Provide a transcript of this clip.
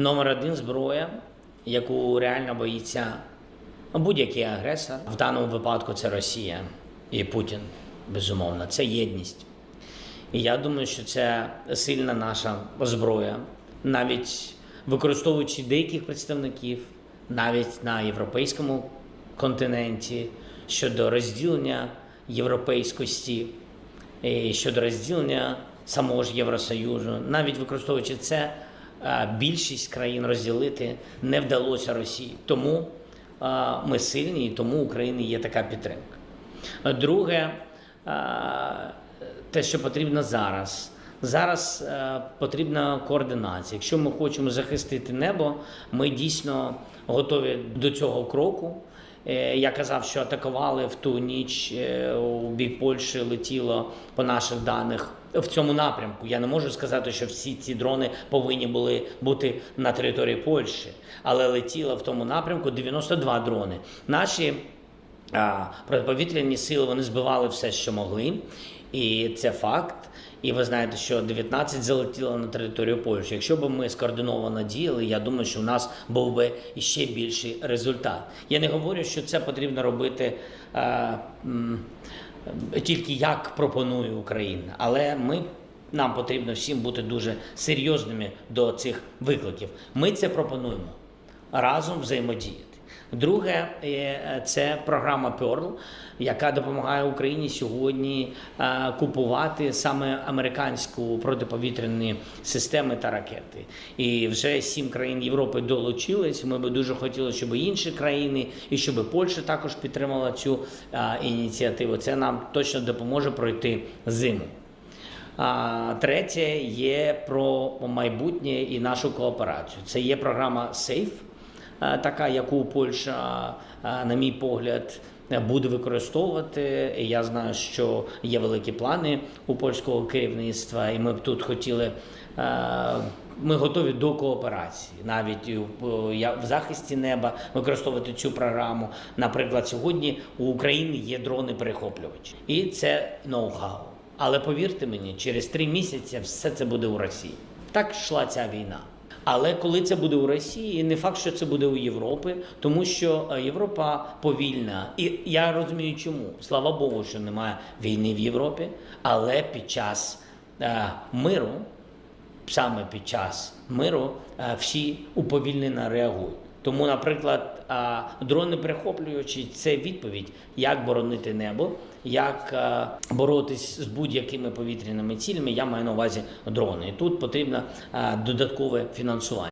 Номер один зброя, яку реально боїться будь-який агресор. В даному випадку це Росія і Путін, безумовно. Це єдність. І я думаю, що це сильна наша зброя, навіть використовуючи деяких представників, навіть на європейському континенті щодо розділення європейськості, і щодо розділення самого ж Євросоюзу, навіть використовуючи це, е, більшість країн розділити не вдалося Росії. Тому е, ми сильні, і тому України є така підтримка. Друге, е, те, що потрібно зараз. Зараз е, потрібна координація. Якщо ми хочемо захистити небо, ми дійсно готові до цього кроку. Е, Я казав, що атакували в ту ніч е, у бік Польщі летіло по наших даних в цьому напрямку. Я не можу сказати, що всі ці дрони повинні були бути на території Польщі, але летіло в тому напрямку 92 дрони. Наші а, протиповітряні сили вони збивали все, що могли, і це факт. І ви знаєте, що 19 залетіло на територію Польщі. Якщо б ми скоординовано діяли, я думаю, що у нас був би ще більший результат. Я не говорю, що це потрібно робити м, тільки як пропонує Україна, але ми. Нам потрібно всім бути дуже серйозними до цих викликів. Ми це пропонуємо разом взаємодіяти. Друге, е, це програма Pearl, яка допомагає Україні сьогодні е, купувати саме американську протиповітряні системи та ракети. І вже сім країн Європи долучились. Ми би дуже хотіли, щоб інші країни, і щоб Польща також підтримала цю е, ініціативу. Це нам точно допоможе пройти зиму. А третє є про майбутнє і нашу кооперацію. Це є програма SAFE, така, яку Польща, е, на мій погляд, буде використовувати. Я знаю, що є великі плани у польського керівництва, і ми б тут хотіли. е, Ми готові до кооперації, навіть в- захисті неба використовувати цю програму. Наприклад, сьогодні у України є дрони-перехоплювачі, і це ноу-хау. Але повірте мені, через три місяці все це буде у Росії. Так йшла ця війна. Але коли це буде у Росії, не факт, що це буде у Європи, тому що е, Європа повільна. І я розумію, чому. Слава Богу, що немає війни в Європі, але під час е, миру, саме під час миру, е, всі уповільнено реагують. Тому, наприклад, дрони прихоплюючи це відповідь, як боронити небо, як боротись з будь-якими повітряними цілями. Я маю на увазі дрони. І тут потрібно додаткове фінансування.